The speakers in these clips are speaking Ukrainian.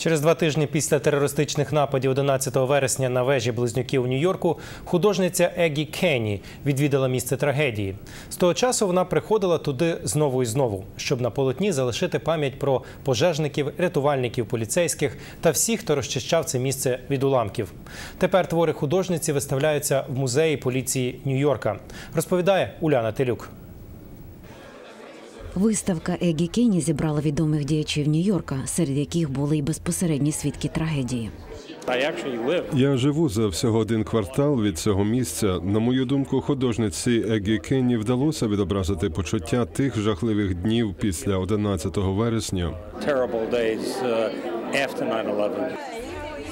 Через два тижні після терористичних нападів 11 вересня на вежі близнюків Нью-Йорку художниця Егі Кенні відвідала місце трагедії. З того часу вона приходила туди знову і знову, щоб на полотні залишити пам'ять про пожежників, рятувальників, поліцейських та всіх, хто розчищав це місце від уламків. Тепер твори художниці виставляються в музеї поліції Нью-Йорка. Розповідає Уляна Телюк. Виставка Егі Кенні зібрала відомих діячів Нью-Йорка, серед яких були й безпосередні свідки трагедії. Я живу за всього один квартал від цього місця. На мою думку, художниці Егі Кенні вдалося відобразити почуття тих жахливих днів після 11 вересня.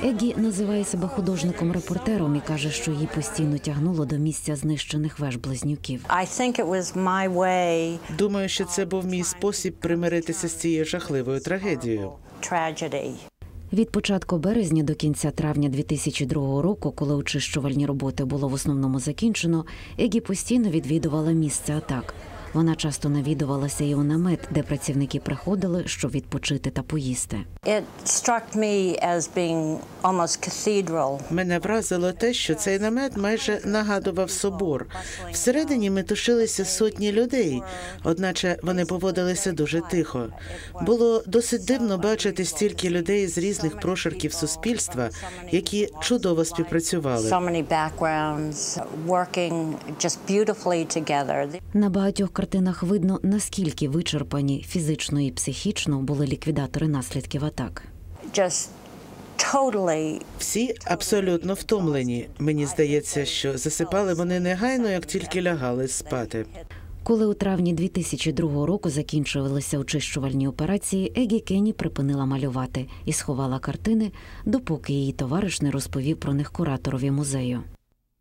Егі називає себе художником-репортером і каже, що її постійно тягнуло до місця знищених веж близнюків. Думаю, що це був мій спосіб примиритися з цією жахливою трагедією. Від початку березня до кінця травня 2002 року, коли очищувальні роботи було в основному закінчено, Егі постійно відвідувала місце атак. Вона часто навідувалася і у намет, де працівники приходили, щоб відпочити та поїсти. It struck me as being. Мене вразило те, що цей намет майже нагадував собор. Всередині метушилися сотні людей, одначе вони поводилися дуже тихо. Було досить дивно бачити стільки людей з різних прошарків суспільства, які чудово співпрацювали. So many backgrounds working just beautifully together. На багатьох картинах видно, наскільки вичерпані фізично і психічно були ліквідатори наслідків атак. Just Всі абсолютно втомлені. Мені здається, що засипали вони негайно, як тільки лягали спати. Коли у травні 2002 року закінчувалися очищувальні операції, Егі Кенні припинила малювати і сховала картини, допоки її товариш не розповів про них кураторові музею.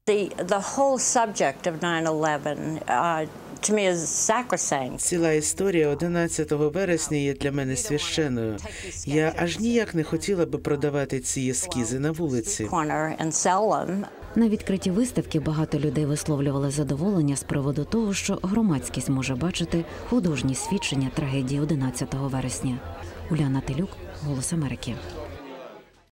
the the whole subject of 9/11 uh, to me is sacrosanct. Ціла історія 11 вересня є для мене священною. Я аж ніяк не хотіла би продавати ці ескізи на вулиці. На відкритій виставці багато людей висловлювали задоволення з приводу того, що громадськість може бачити художні свідчення трагедії 11 вересня. Уляна Телюк, Голос Америки.